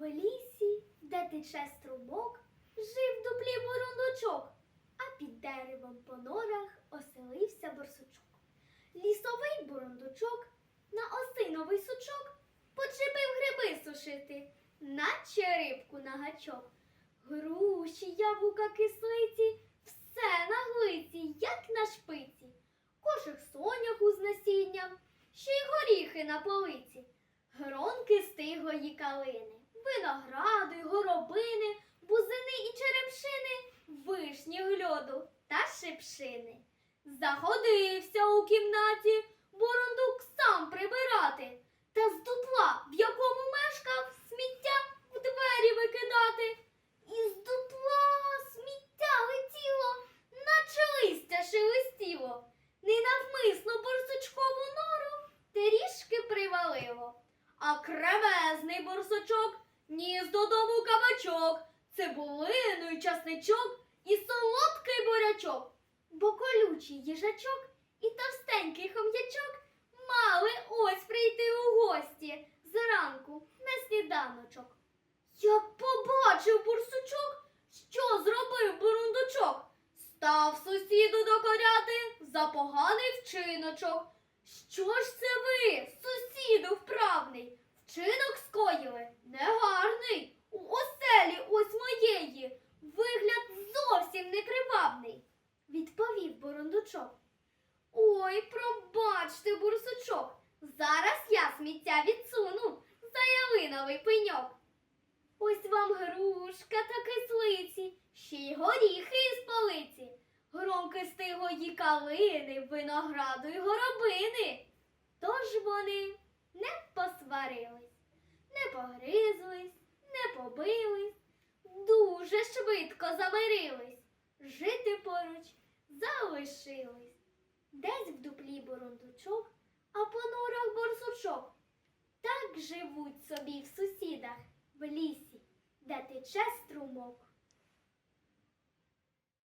В лісі, де тече струмок, жив дуплі бурундучок, а під деревом по норах оселився борсучок. Лісовий бурундучок на осиновий сучок почепив гриби сушити, наче рибку на гачок. Груші, яблука, кислиці, все на глиці, як на шпиці. Кошик соняху з насінням, ще й горіхи на полиці, гронки стиглої калини, винограду й горобини, бузини і черепшини, вишні гльоду та шипшини. Заходився у кімнаті бурундук сам прибирати, та з дупла, в якому мешкав, сміття в двері викидати. Із дупла сміття летіло, наче листя шелестіло. Ненавмисно борсучкову нору трішки привалило. А кремезний борсучок ніс додому кабачок, цибулину й часничок і солодкий бурячок. Бо колючий їжачок і товстенький хом'ячок мали ось прийти у гості зранку на сніданочок. Як побачив бурсучок, що зробив бурундучок, став сусіду докоряти за поганий вчиночок. Що ж це ви, сусіду вправний, вчинок скоїли відповів бурундучок. Ой, пробачте, бурсучок, зараз я сміття відсуну за ялиновий пеньок. Ось вам грушка та кислиці, ще й горіхи із полиці, громки стиглої калини, винограду й горобини. Тож вони не посварились, не погризлись, не побились, дуже швидко замирились, жити поруч залишились. Десь в дуплі бурундучок, а по борсучок. Так живуть собі в сусідах в лісі, де тече струмок.